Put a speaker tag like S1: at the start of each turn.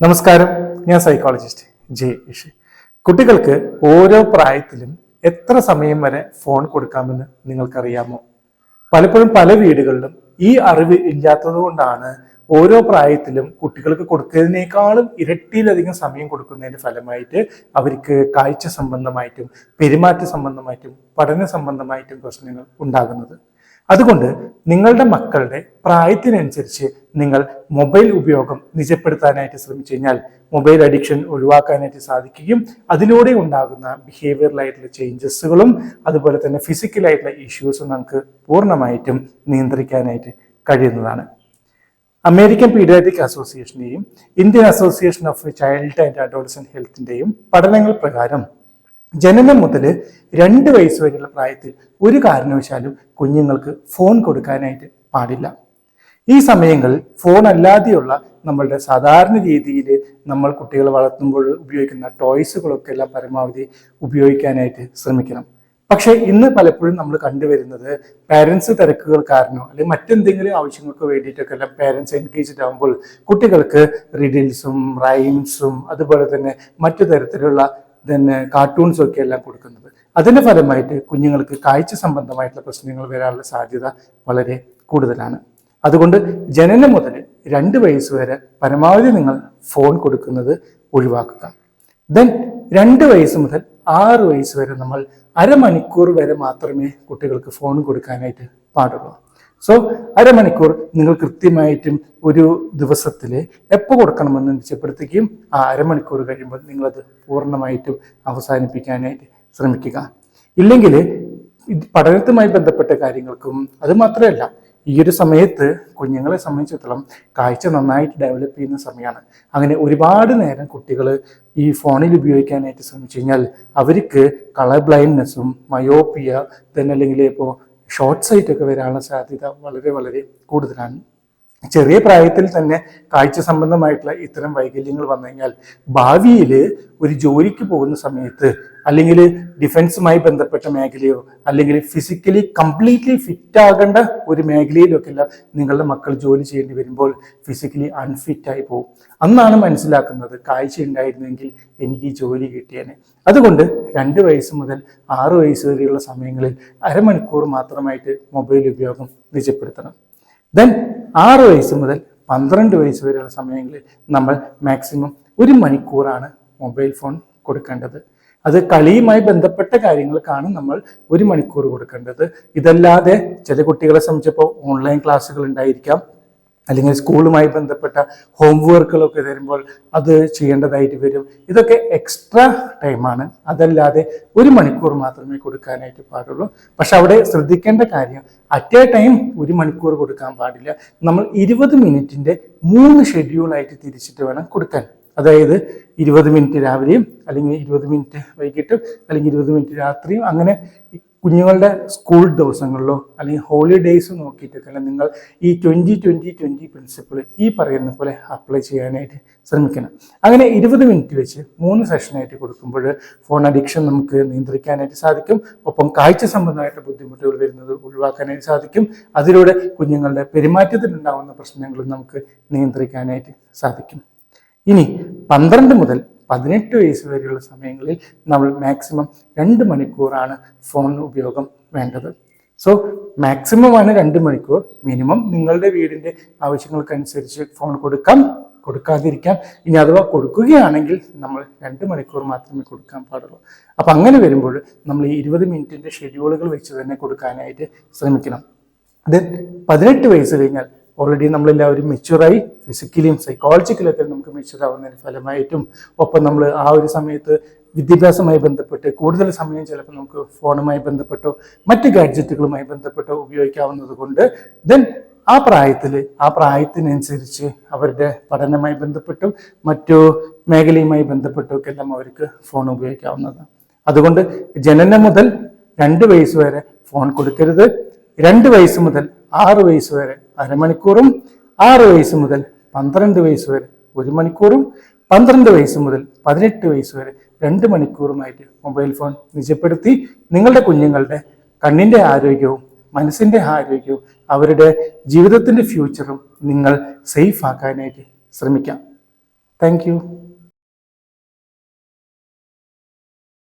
S1: നമസ്കാരം. ഞാൻ psychologist J ഇഷ് കുട്ടികൾക്ക് ഓരോ പ്രായത്തിലും എത്ര സമയം വരെ ഫോൺ കൊടുക്കാമെന്ന് നിങ്ങൾക്കറിയാമോ? പലപ്പോഴും പല വീടുകളിലും ഈ അറിവ് ഇല്ലാത്തത് കൊണ്ടാണ് ഓരോ പ്രായത്തിലും കുട്ടികൾക്ക് കൊടുക്കുന്നതിനേക്കാളും ഇരട്ടിയിലധികം സമയം കൊടുക്കുന്നതിന്റെ ഫലമായിട്ട് അവർക്ക് കാഴ്ച സംബന്ധമായിട്ടും പെരുമാറ്റ സംബന്ധമായിട്ടും പഠന സംബന്ധമായിട്ടും പ്രശ്നങ്ങൾ ഉണ്ടാകുന്നത്. അതുകൊണ്ട് നിങ്ങളുടെ മക്കളുടെ പ്രായത്തിനനുസരിച്ച് നിങ്ങൾ മൊബൈൽ ഉപയോഗം നിജപ്പെടുത്താനായിട്ട് ശ്രമിച്ചു കഴിഞ്ഞാൽ മൊബൈൽ അഡിക്ഷൻ ഒഴിവാക്കാനായിട്ട് സാധിക്കുകയും അതിലൂടെ ഉണ്ടാകുന്ന ബിഹേവിയറലായിട്ടുള്ള ചേഞ്ചസുകളും അതുപോലെ തന്നെ ഫിസിക്കലായിട്ടുള്ള ഇഷ്യൂസും നമുക്ക് പൂർണമായിട്ടും നിയന്ത്രിക്കാനായിട്ട് കഴിയുന്നതാണ്. American pediatric അസോസിയേഷന്റെയും Indian association of child and adolescent ഹെൽത്തിന്റെയും പഠനങ്ങൾ പ്രകാരം ജനനം മുതൽ രണ്ട് വയസ്സ് വരെയുള്ള പ്രായത്തിൽ ഒരു കാരണവശാലും കുഞ്ഞുങ്ങൾക്ക് ഫോൺ കൊടുക്കാനായിട്ട് പാടില്ല. ഈ സമയങ്ങളിൽ ഫോൺ അല്ലാതെയുള്ള നമ്മളുടെ സാധാരണ രീതിയിൽ നമ്മൾ കുട്ടികളെ വളർത്തുമ്പോൾ ഉപയോഗിക്കുന്ന ടോയ്സുകളൊക്കെ എല്ലാം പരമാവധി ഉപയോഗിക്കാനായിട്ട് ശ്രമിക്കണം. പക്ഷേ ഇന്ന് പലപ്പോഴും നമ്മൾ കണ്ടുവരുന്നത് പാരൻസ് തിരക്കുകൾ കാരണോ അല്ലെങ്കിൽ മറ്റെന്തെങ്കിലും ആവശ്യങ്ങൾക്ക് വേണ്ടിയിട്ടൊക്കെ എല്ലാം പാരൻസ് എൻഗേജ്ഡ് ആകുമ്പോൾ കുട്ടികൾക്ക് റിഡിൽസും റൈംസും അതുപോലെ തന്നെ മറ്റു തരത്തിലുള്ള തന്നെ കാർട്ടൂൺസും ഒക്കെ എല്ലാം കൊടുക്കുന്നത്. അതിന്റെ ഫലമായിട്ട് കുഞ്ഞുങ്ങൾക്ക് കാഴ്ച സംബന്ധമായിട്ടുള്ള പ്രശ്നങ്ങൾ വരാനുള്ള സാധ്യത വളരെ കൂടുതലാണ്. അതുകൊണ്ട് ജനനം മുതൽ രണ്ട് വയസ്സ് വരെ പരമാവധി നിങ്ങൾ ഫോൺ കൊടുക്കുന്നത് ഒഴിവാക്കുക. ദെൻ രണ്ട് വയസ്സ് മുതൽ ആറ് വയസ്സ് വരെ നമ്മൾ അരമണിക്കൂർ വരെ മാത്രമേ കുട്ടികൾക്ക് ഫോൺ കൊടുക്കാനായിട്ട് പാടുള്ളൂ. സോ അരമണിക്കൂർ നിങ്ങൾ കൃത്യമായിട്ടും ഒരു ദിവസത്തിൽ എപ്പോൾ കൊടുക്കണമെന്ന് നിശ്ചയപ്പെടുത്തുകയും ആ അരമണിക്കൂർ കഴിയുമ്പോൾ നിങ്ങളത് പൂർണമായിട്ടും അവസാനിപ്പിക്കാനായിട്ട് ശ്രമിക്കുക. ഇല്ലെങ്കിൽ പഠനത്തുമായി ബന്ധപ്പെട്ട കാര്യങ്ങൾക്കും അത് മാത്രമല്ല ഈ ഒരു സമയത്ത് കുഞ്ഞുങ്ങളെ സംബന്ധിച്ചിടത്തോളം കാഴ്ച നന്നായിട്ട് ഡെവലപ്പ് ചെയ്യുന്ന സമയമാണ്. അങ്ങനെ ഒരുപാട് നേരം കുട്ടികൾ ഈ ഫോണിൽ ഉപയോഗിക്കാനായിട്ട് ശ്രമിച്ചു കഴിഞ്ഞാൽ അവർക്ക് കളർ ബ്ലൈൻഡ്നെസ്സും മയോപ്പിയ തന്നെ അല്ലെങ്കിൽ ഇപ്പോൾ ഷോർട്ട് സൈറ്റ് ഒക്കെ വരാനുള്ള സാധ്യത വളരെ വളരെ കൂടുതലാണ്. ചെറിയ പ്രായത്തിൽ തന്നെ കാഴ്ച സംബന്ധമായിട്ടുള്ള ഇത്തരം വൈകല്യങ്ങൾ വന്നു കഴിഞ്ഞാൽ ഭാവിയിൽ ഒരു ജോലിക്ക് പോകുന്ന സമയത്ത് അല്ലെങ്കിൽ ഡിഫൻസുമായി ബന്ധപ്പെട്ട മേഖലയോ അല്ലെങ്കിൽ ഫിസിക്കലി കംപ്ലീറ്റ്ലി ഫിറ്റ് ആകേണ്ട ഒരു മേഖലയിലൊക്കെ എല്ലാം നിങ്ങളുടെ മക്കൾ ജോലി ചെയ്യേണ്ടി വരുമ്പോൾ ഫിസിക്കലി അൺഫിറ്റായി പോകും അന്നാണ് മനസ്സിലാക്കുന്നത് കാഴ്ച ഉണ്ടായിരുന്നെങ്കിൽ എനിക്ക് ഈ ജോലി കിട്ടിയേനെ. അതുകൊണ്ട് രണ്ട് വയസ്സ് മുതൽ ആറ് വയസ്സ് വരെയുള്ള സമയങ്ങളിൽ അരമണിക്കൂർ മാത്രമായിട്ട് മൊബൈൽ ഉപയോഗം നിജപ്പെടുത്തണം. ദെൻ ആറ് വയസ്സ് മുതൽ പന്ത്രണ്ട് വയസ്സ് വരെയുള്ള സമയങ്ങളിൽ നമ്മൾ മാക്സിമം ഒരു മണിക്കൂറാണ് മൊബൈൽ ഫോൺ കൊടുക്കേണ്ടത്. അത് കളിയുമായി ബന്ധപ്പെട്ട കാര്യങ്ങൾക്കാണ് നമ്മൾ ഒരു മണിക്കൂർ കൊടുക്കേണ്ടത്. ഇതല്ലാതെ ചില കുട്ടികളെ സംബന്ധിച്ചപ്പോൾ ഓൺലൈൻ ക്ലാസ്സുകൾ ഉണ്ടായിരിക്കാം. അല്ലെങ്കിൽ സ്കൂളുമായി ബന്ധപ്പെട്ട ഹോം വർക്കുകളൊക്കെ തരുമ്പോൾ അത് ചെയ്യേണ്ടതായിട്ട് വരും. ഇതൊക്കെ എക്സ്ട്രാ ടൈമാണ് അതല്ലാതെ ഒരു മണിക്കൂർ മാത്രമേ കൊടുക്കാനായിട്ട് പാടുള്ളൂ. പക്ഷെ അവിടെ ശ്രദ്ധിക്കേണ്ട കാര്യം അറ്റ് എ ടൈം ഒരു മണിക്കൂർ കൊടുക്കാൻ പാടില്ല. നമ്മൾ ഇരുപത് മിനിറ്റിന്റെ മൂന്ന് ഷെഡ്യൂളായിട്ട് തിരിച്ചിട്ട് വേണം കൊടുക്കാൻ. അതായത് ഇരുപത് മിനിറ്റ് രാവിലെയും അല്ലെങ്കിൽ ഇരുപത് മിനിറ്റ് വൈകിട്ടും അല്ലെങ്കിൽ ഇരുപത് മിനിറ്റ് രാത്രിയും അങ്ങനെ കുഞ്ഞുങ്ങളുടെ സ്കൂൾ ദിവസങ്ങളിലോ അല്ലെങ്കിൽ ഹോളിഡേയ്സ് നോക്കിയിട്ടൊക്കെ നിങ്ങൾ ഈ ട്വന്റി ട്വന്റി ട്വന്റി പ്രിൻസിപ്പിൾ ഈ പറയുന്ന പോലെ അപ്ലൈ ചെയ്യാനായിട്ട് ശ്രമിക്കണം. അങ്ങനെ ഇരുപത് മിനിറ്റ് വെച്ച് മൂന്ന് സെഷനായിട്ട് കൊടുക്കുമ്പോൾ ഫോൺ അഡിക്ഷൻ നമുക്ക് നിയന്ത്രിക്കാനായിട്ട് സാധിക്കും. ഒപ്പം കാഴ്ച സംബന്ധമായിട്ട് ബുദ്ധിമുട്ടുകൾ വരുന്നത് ഒഴിവാക്കാനായിട്ട് സാധിക്കും. അതിലൂടെ കുഞ്ഞുങ്ങളുടെ പെരുമാറ്റത്തിലുണ്ടാകുന്ന പ്രശ്നങ്ങളും നമുക്ക് നിയന്ത്രിക്കാനായിട്ട് സാധിക്കും. ഇനി പന്ത്രണ്ട് മുതൽ പതിനെട്ട് വയസ്സ് വരെയുള്ള സമയങ്ങളിൽ നമ്മൾ മാക്സിമം രണ്ട് മണിക്കൂറാണ് ഫോൺ ഉപയോഗം വേണ്ടത്. സോ മാക്സിമം ആണ് രണ്ട് മണിക്കൂർ. മിനിമം നിങ്ങളുടെ വീടിന്റെ ആവശ്യങ്ങൾക്കനുസരിച്ച് ഫോൺ കൊടുക്കാം. കൊടുക്കാതിരിക്കാം. ഇനി അഥവാ കൊടുക്കുകയാണെങ്കിൽ നമ്മൾ രണ്ട് മണിക്കൂർ മാത്രമേ കൊടുക്കാൻ പാടുള്ളൂ. അപ്പം അങ്ങനെ വരുമ്പോൾ നമ്മൾ ഈ ഇരുപത് മിനിറ്റിന്റെ ഷെഡ്യൂളുകൾ വെച്ച് തന്നെ കൊടുക്കാനായിട്ട് ശ്രമിക്കണം. ദെൻ പതിനെട്ട് വയസ്സ് കഴിഞ്ഞാൽ ഓൾറെഡി നമ്മളെല്ലാവരും മെച്യൂറായി ഫിസിക്കലിയും സൈക്കോളജിക്കലൊക്കെ നമുക്ക് മെച്യൂർ ആവുന്നതിന് ഫലമായിട്ടും ഒപ്പം നമ്മൾ ആ ഒരു സമയത്ത് വിദ്യാഭ്യാസമായി ബന്ധപ്പെട്ട് കൂടുതൽ സമയം ചിലപ്പോൾ നമുക്ക് ഫോണുമായി ബന്ധപ്പെട്ടോ മറ്റ് ഗാഡ്ജറ്റുകളുമായി ബന്ധപ്പെട്ടോ ഉപയോഗിക്കാവുന്നത് കൊണ്ട് ദെൻ ആ പ്രായത്തിൽ ആ പ്രായത്തിനനുസരിച്ച് അവരുടെ പഠനമായി ബന്ധപ്പെട്ടും മറ്റു മേഖലയുമായി ബന്ധപ്പെട്ടും ഒക്കെ എല്ലാം അവർക്ക് ഫോൺ ഉപയോഗിക്കാവുന്നതാണ്. അതുകൊണ്ട് ജനനം മുതൽ രണ്ട് വയസ്സ് വരെ ഫോൺ കൊടുക്കരുത്. രണ്ട് വയസ്സ് മുതൽ ആറ് വയസ്സ് വരെ അരമണിക്കൂറും ആറ് വയസ്സ് മുതൽ പന്ത്രണ്ട് വയസ്സ് വരെ ഒരു മണിക്കൂറും പന്ത്രണ്ട് വയസ്സ് മുതൽ പതിനെട്ട് വയസ്സ് വരെ രണ്ട് മണിക്കൂറുമായിട്ട് മൊബൈൽ ഫോൺ നിജപ്പെടുത്തി നിങ്ങളുടെ കുഞ്ഞുങ്ങളുടെ കണ്ണിന്റെ ആരോഗ്യവും മനസ്സിന്റെ ആരോഗ്യവും അവരുടെ ജീവിതത്തിന്റെ ഫ്യൂച്ചറും നിങ്ങൾ സേഫ് ആക്കാനായിട്ട് ശ്രമിക്കാം. താങ്ക്